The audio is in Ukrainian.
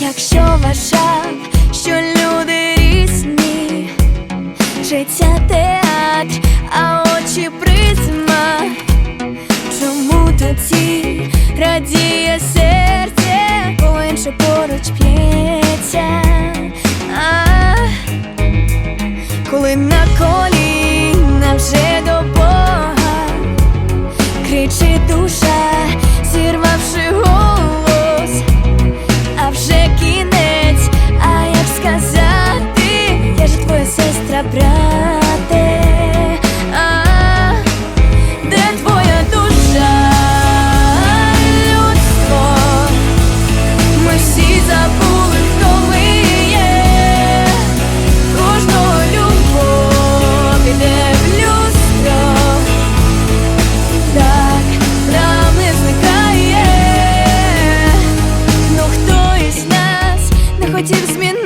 Якщо вважав, що люди різні, життя театр, а очі призма. Чому тоді радіє серце, бо інше поруч п'ється? Коли на коліна вже де твоя душа, людство? Ми. Кожного любов іде в люстро. Так нам не зникає. Ну хто із нас не хотів змінити